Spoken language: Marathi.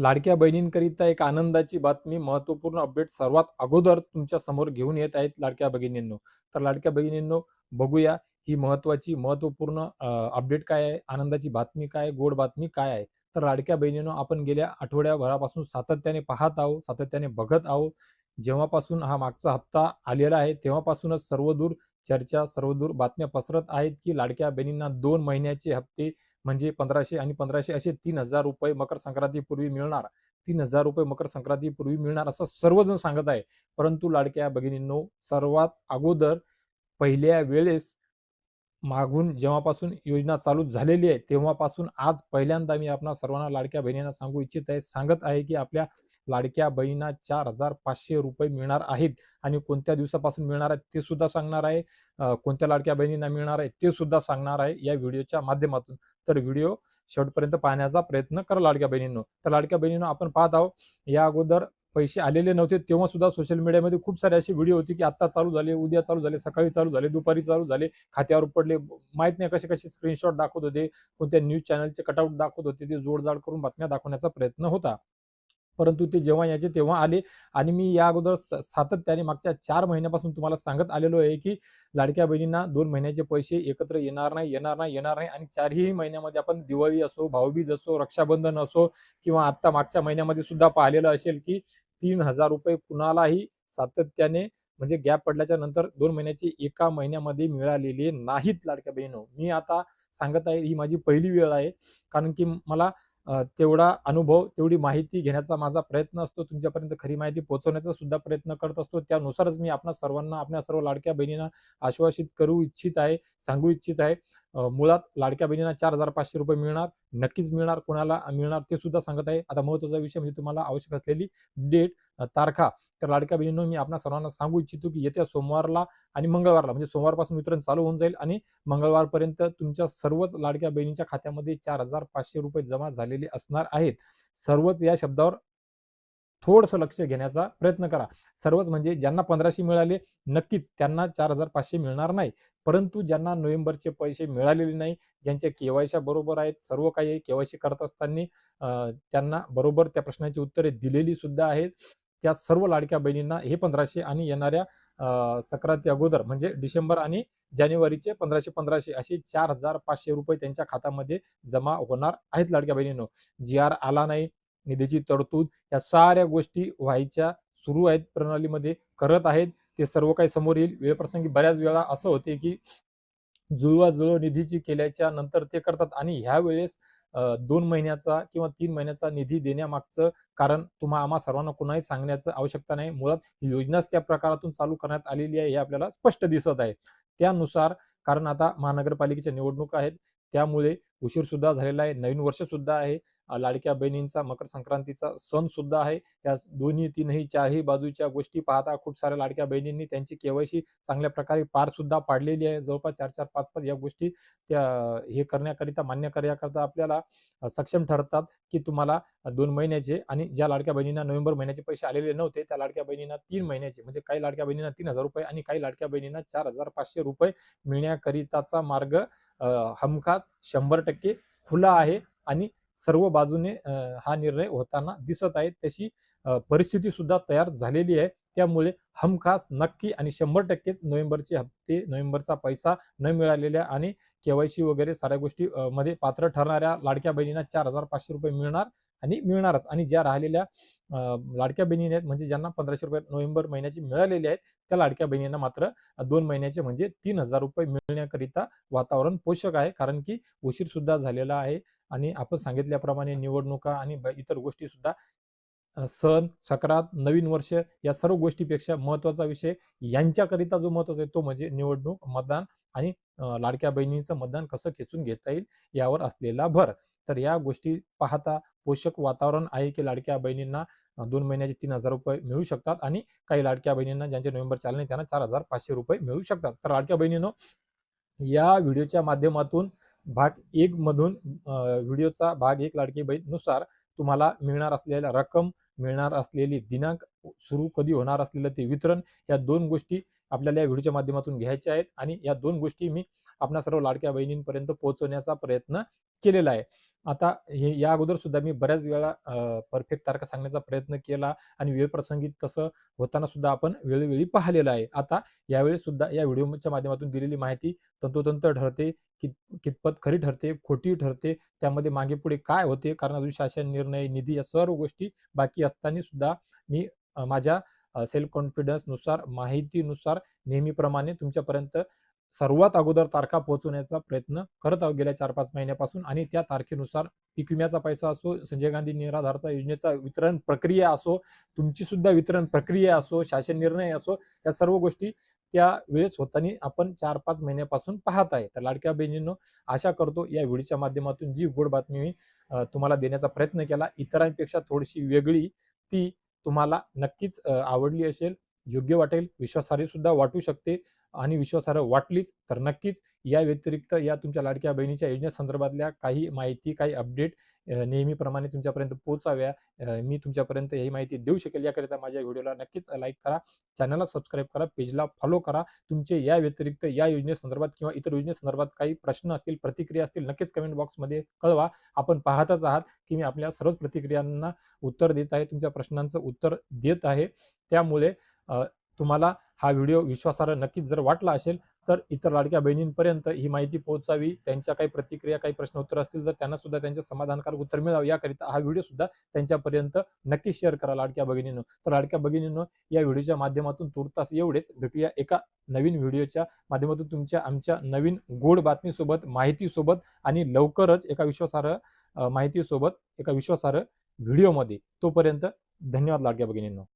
लाडक्या बहिणींकरिता एक आनंदाची बातमी महत्त्वपूर्ण अपडेट सर्वात अगोदर तुमच्यासमोर घेऊन येत आहेत लाडक्या भगिनींनो तर लाडक्या भगिनींनो बघूया ही महत्वाची महत्त्वपूर्ण अपडेट काय आहे आनंदाची बातमी काय गोड बातमी काय आहे. तर लाडक्या बहिणींनो आपण गेल्या आठवड्याभरापासून सातत्याने पाहत आहोत सातत्याने बघत आहोत. जेव्हापासून हा मागचा हप्ता आलेला आहे तेव्हापासूनच सर्वदूर चर्चा सर्वदूर बातम्या पसरत आहेत की लाडक्या बहिणींना दोन महिन्याचे हप्ते म्हणजे पंधराशे आणि पंधराशे असे तीन हजार रुपये मकर संक्रांतीपूर्वी मिळणार. तीन हजार रुपये मकर संक्रांतीपूर्वी मिळणार असं सर्वजण सांगत आहे. परंतु लाडक्या भगिनींनो सर्वात अगोदर पहिल्या वेळेस मागून जेव्हापासून योजना चालू झालेली आहे तेव्हापासून आज पहिल्यांदा मी आपणा सर्वांना लाडक्या बहिणींना सांगू इच्छित आहे सांगत आहे की आपल्या लाडक्या बहिणींना चार हजार पाचशे रुपये मिळणार आहेत आणि कोणत्या दिवसापासून मिळणार आहेत ते सुद्धा सांगणार आहे. कोणत्या लाडक्या बहिणींना मिळणार आहे ते सुद्धा सांगणार आहे या व्हिडिओच्या माध्यमातून. तर व्हिडिओ शेवटपर्यंत पाहण्याचा प्रयत्न करा लाडक्या बहिणींनो. तर लाडक्या बहिणींनो आपण पाहत आहोत या अगोदर पैसे आलेले नव्हते तेव्हा सुद्धा सोशल मीडियामध्ये खूप सारे अशी व्हिडिओ होती की आता चालू झाले उद्या चालू झाले सकाळी चालू झाले दुपारी चालू झाले खात्यावर पडले. माहीत नाही कसे कसे स्क्रीनशॉट दाखवत होते कोणत्या न्यूज चॅनलचे कटआउट दाखवत होते ते जोडजाड करून बातम्या दाखवण्याचा प्रयत्न होता. परंतु ते जेव्हा याचे तेव्हा आले. आणि मी या अगोदर सातत्याने मागच्या चार महिन्यापासून तुम्हाला सांगत आलेलो आहे की लाडक्या बहिणींना दोन महिन्याचे पैसे एकत्र येणार नाही येणार नाही येणार नाही. आणि चारही महिन्यामध्ये आपण दिवाळी असो भाऊबीज असो रक्षाबंधन असो किंवा आता मागच्या महिन्यामध्ये सुद्धा पाहिलेलं असेल की तीन हजार रुपये कुणालाही सातत्याने म्हणजे गॅप पडल्याच्या नंतर दोन महिन्याचे एका महिन्यामध्ये मिळालेली नाहीत लाडक्या बहिणीनो. मी आता सांगत आहे ही माझी पहिली वेळ आहे. कारण की मला तेवढा अनुभव तेवढी माहिती घेण्याचा माझा प्रयत्न असतो. तुमच्यापर्यंत खरी माहिती पोहोचवण्याचा सुद्धा प्रयत्न करत असतो. त्यानुसारच मी आपल्या सर्वांना आपल्या सर्व लाडक्या बहिणींना आश्वासित करू इच्छित आहे सांगू इच्छित आहे. मुळात लाडक्या बहिणींना चार हजार पाचशे रुपये मिळणार नक्कीच मिळणार कोणाला मिळणार ते सुद्धा सांगत आहे. आता महत्त्वाचा विषय म्हणजे तुम्हाला आवश्यक असलेली डेट तारखा. तर लाडक्या बहिणींनो मी आपल्या सर्वांना सांगू इच्छितो की येत्या सोमवारला आणि मंगळवारला म्हणजे सोमवारपासून वितरण चालू होऊन जाईल आणि मंगळवारपर्यंत तुमच्या सर्वच लाडक्या बहिणींच्या खात्यामध्ये चार हजार पाचशे रुपये जमा झालेले असणार आहेत. सर्वच या शब्दावर थोडंसं लक्ष घेण्याचा प्रयत्न करा. सर्वच म्हणजे ज्यांना पंधराशे मिळाले नक्कीच त्यांना चार हजार पाचशे मिळणार नाही. परंतु ज्यांना नोव्हेंबरचे पैसे मिळालेले नाही ज्यांच्या केवायच्या बरोबर आहेत सर्व काही केवायसी करत असताना त्यांना बरोबर त्या प्रश्नाची उत्तरे दिलेली सुद्धा आहेत. त्या सर्व लाडक्या बहिणींना हे पंधराशे आणि येणाऱ्या सक्रांती अगोदर म्हणजे डिसेंबर आणि जानेवारीचे पंधराशे पंधराशे असे चार हजार पाचशे रुपये त्यांच्या खात्यामध्ये जमा होणार आहेत लाडक्या बहिणींनो. जी आर आला नाही निधीची तरतूद या साऱ्या गोष्टी व्हायच्या सुरू आहेत प्रणालीमध्ये करत आहेत. ते सर्व काही समोर येईल. वेळप्रसंगी बऱ्याच वेळा असं होते की जुळवाजुळव निधीची केल्याच्यानंतर ते करतात आणि ह्या वेळेस दोन महिन्याचा किंवा तीन महिन्याचा निधी देण्यामागचं कारण तुम्हा आम्हा सर्वांना कुणाही सांगण्याचं आवश्यकता नाही. मुळात ही योजनाच त्या प्रकारातून चालू करण्यात आलेली आहे हे आपल्याला स्पष्ट दिसत आहे. त्यानुसार कारण आता महानगरपालिकेच्या निवडणुका आहेत त्यामुळे उशीर सुद्धा झालेला आहे. नवीन वर्ष सुद्धा आहे. लाडक्या बहिणींचा मकर संक्रांतीचा सण सुद्धा आहे. या दोन्ही तीनही चारही बाजूच्या गोष्टी पाहता खूप साऱ्या लाडक्या बहिणींनी त्यांची केवायसी चांगल्या प्रकारे पार सुद्धा पाडलेली आहे. जवळपास चार चार पाच पाच या गोष्टी त्या हे करण्याकरिता मान्य करण्याकरिता आपल्याला सक्षम ठरतात की तुम्हाला दोन महिन्याचे आणि ज्या लाडक्या बहिणींना नोव्हेंबर महिन्याचे पैसे आलेले नव्हते त्या लाडक्या बहिणींना तीन महिन्याचे म्हणजे काही लाडक्या बहिणींना तीन हजार रुपये आणि काही लाडक्या बहिणींना चार हजार पाचशे रुपये मिळण्याकरिताचा मार्ग हमखास शंभर टक्के खुला आहे आणि सर्व बाजूने हा निर्णय होताना दिसत आहे. तशी परिस्थिती सुद्धा तयार झालेली आहे. त्यामुळे हमखास नक्की आणि शंभर टक्केच नोव्हेंबरचे हप्ते नोव्हेंबरचा पैसा न मिळालेल्या आणि केवायसी वगैरे साऱ्या गोष्टी मध्ये पात्र ठरणाऱ्या लाडक्या बहिणींना चार हजार पाचशे रुपये मिळणार आणि मिळणारच. आणि ज्या राहिलेल्या लाडक्या बहिणी आहेत म्हणजे ज्यांना पंधराशे रुपये नोव्हेंबर महिन्याची मिळालेले आहेत त्या लाडक्या बहिणींना मात्र दोन महिन्याचे म्हणजे तीन हजार रुपये मिळण्याकरिता वातावरण पोषक आहे. कारण की उशीर सुद्धा झालेला आहे आणि आपण सांगितल्याप्रमाणे निवडणुका आणि इतर गोष्टी सुद्धा सण सक्रात नवीन वर्ष या सर्व गोष्टीपेक्षा महत्त्वाचा विषय यांच्याकरिता जो महत्त्वाचा आहे तो म्हणजे निवडणूक मतदान आणि लाडक्या बहिणीचं मतदान कसं खेचून घेता येईल यावर असलेला भर. तर या गोष्टी पाहता पोषक वातावरण आहे की लाडक्या बहिणींना दोन महिन्याचे तीन हजार रुपये मिळू शकतात आणि काही लाडक्या बहिणींना ज्यांचे नोव्हेंबर चालले नाही त्यांना चार हजार पाचशे रुपये मिळू शकतात. तर लाडक्या बहिणीनं या व्हिडिओच्या माध्यमातून भाग एक मधून व्हिडिओचा भाग एक लाडकी बहीणनुसार तुम्हाला मिळणार असलेल्या रक्कम मिळणार असलेली दिनांक सुरू कधी होणार असलेलं ते वितरण या दोन गोष्टी आपल्याला या व्हिडिओच्या माध्यमातून घ्यायच्या आहेत आणि या दोन गोष्टी मी आपल्या सर्व लाडक्या बहिणींपर्यंत पोहोचवण्याचा प्रयत्न केलेला आहे. आता हे या अगोदर सुद्धा मी बऱ्याच वेळा परफेक्ट तारखा सांगण्याचा प्रयत्न केला आणि वेळ प्रसंगी तसं होताना सुद्धा आपण वेळोवेळी पाहिलेलं आहे. आता यावेळी सुद्धा या व्हिडिओच्या माध्यमातून दिलेली माहिती तंतोतंत ठरते कित कितपत खरी ठरते खोटी ठरते त्यामध्ये मागे पुढे काय होते कारण अजून शासन निर्णय निधी या सर्व गोष्टी बाकी असताना सुद्धा मी माझ्या सेल्फ कॉन्फिडन्सनुसार माहितीनुसार नेहमीप्रमाणे तुमच्यापर्यंत सर्वात अगोदर तारखा पोहोचवण्याचा प्रयत्न करत गेल्या चार पाच महिन्यापासून आणि त्या तारखेनुसार पीक विम्याचा पैसा असो संजय गांधी निराधारचा योजनेचा वितरण प्रक्रिया असो तुमची सुद्धा वितरण प्रक्रिया असो शासन निर्णय असो या सर्व गोष्टी त्या वेळेस होताना आपण चार पाच महिन्यापासून पाहत आहे. तर लाडक्या बहिणींनो आशा करतो या व्हिडिओच्या माध्यमातून जी गोड बातमी मी तुम्हाला देण्याचा प्रयत्न केला इतरांपेक्षा थोडीशी वेगळी ती तुम्हाला नक्कीच आवडली असेल. योग्य वाटेल विश्वासार्ह सुद्धा वाटू शकते आणि विश्वासार्ह वाटलीच तर नक्कीच या व्यतिरिक्त या तुमच्या लाडक्या बहिणीच्या योजनेसंदर्भातल्या काही माहिती काही अपडेट नेहमीप्रमाणे तुमच्यापर्यंत पोहोचाव्या. मी तुमच्यापर्यंत ही माहिती देऊ शकेल. याकरिता माझ्या व्हिडिओला नक्कीच लाईक करा चॅनलला सबस्क्राईब करा पेजला फॉलो करा. तुमचे या व्यतिरिक्त या योजनेसंदर्भात किंवा इतर योजनेसंदर्भात काही प्रश्न असतील प्रतिक्रिया असतील नक्कीच कमेंट बॉक्समध्ये कळवा. आपण पाहतच आहात की मी आपल्या सर्वच प्रतिक्रियांना उत्तर देत आहे तुमच्या प्रश्नांचं उत्तर देत आहे. त्यामुळे तुम्हाला हा व्हिडिओ विश्वासार्ह नक्कीच जर वाटला असेल तर इतर लाडक्या बहिणींपर्यंत ही माहिती पोहोचावी. त्यांच्या काही प्रतिक्रिया काही प्रश्न उत्तर असतील तर त्यांना सुद्धा त्यांचे समाधानकारक उत्तर मिळावं. याकरिता हा व्हिडिओ सुद्धा त्यांच्यापर्यंत नक्की शेअर करा लाडक्या भगिनींनो तर लाडक्या भगिनींनो या व्हिडिओच्या माध्यमातून तुर्तास एवढेच. भेटूया एका नवीन व्हिडिओच्या माध्यमातून तुमच्या आमच्या नवीन गोड बातमीसोबत माहितीसोबत आणि लवकरच एका विश्वासार्ह माहितीसोबत एका विश्वासार्ह व्हिडिओमध्ये. तोपर्यंत धन्यवाद लाडक्या भगिनींनो